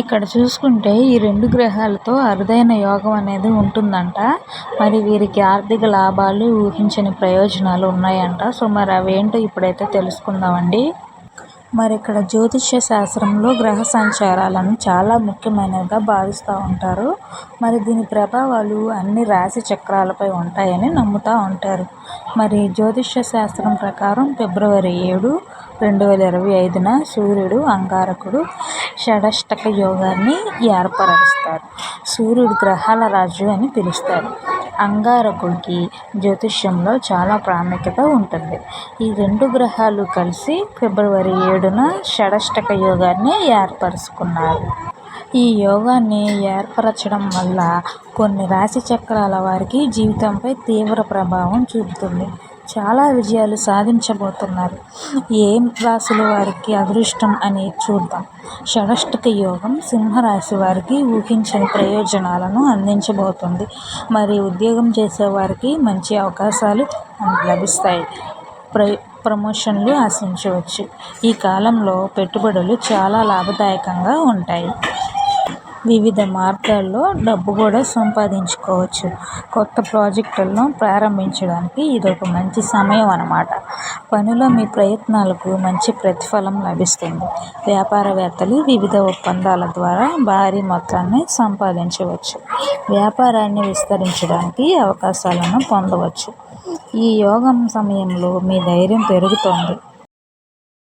ఇక్కడ చూసుకుంటే ఈ రెండు గ్రహాలతో అరుదైన యోగం అనేది ఉంటుందంట. మరి వీరికి ఆర్థిక లాభాలు ఊహించని ప్రయోజనాలు ఉన్నాయంట. సో మరి అవేంటో ఇప్పుడైతే తెలుసుకుందామండి. మరి ఇక్కడ జ్యోతిష్య శాస్త్రంలో గ్రహ సంచారాలను చాలా ముఖ్యమైనవిగా భావిస్తూ ఉంటారు. మరి దీని ప్రభావాలు అన్ని రాశి చక్రాలపై ఉంటాయని నమ్ముతూ ఉంటారు. మరి జ్యోతిష్య శాస్త్రం ప్రకారం ఫిబ్రవరి ఏడు రెండు వేల ఇరవై ఐదున సూర్యుడు అంగారకుడు షడష్టక యోగాన్ని ఏర్పరుస్తారు. సూర్యుడు గ్రహాల రాజు అని పిలుస్తారు. అంగారకుడికి జ్యోతిష్యంలో చాలా ప్రాముఖ్యత ఉంటుంది. ఈ రెండు గ్రహాలు కలిసి ఫిబ్రవరి ఏడున షడష్టక యోగాన్ని ఏర్పరుచుకున్నారు. ఈ యోగాన్ని ఏర్పరచడం వల్ల కొన్ని రాశి చక్రాల వారికి జీవితంపై తీవ్ర ప్రభావం చూపుతుంది. చాలా విజయాలు సాధించబోతున్నారు. ఏం రాశుల వారికి అదృష్టం అని చూద్దాం. షడష్టక యోగం సింహరాశి వారికి ఊహించని ప్రయోజనాలను అందించబోతుంది. మరి ఉద్యోగం చేసేవారికి మంచి అవకాశాలు లభిస్తాయి. ప్ర ప్రమోషన్లు ఆశించవచ్చు. ఈ కాలంలో పెట్టుబడులు చాలా లాభదాయకంగా ఉంటాయి. వివిధ మార్గాల్లో డబ్బు కూడా సంపాదించుకోవచ్చు. కొత్త ప్రాజెక్టులను ప్రారంభించడానికి ఇది ఒక మంచి సమయం అన్నమాట. పనిలో మీ ప్రయత్నాలకు మంచి ప్రతిఫలం లభిస్తుంది. వ్యాపారవేత్తలు వివిధ ఒప్పందాల ద్వారా భారీ మొత్తాన్ని సంపాదించవచ్చు. వ్యాపారాన్ని విస్తరించడానికి అవకాశాలను పొందవచ్చు. ఈ యోగం సమయంలో మీ ధైర్యం పెరుగుతోంది.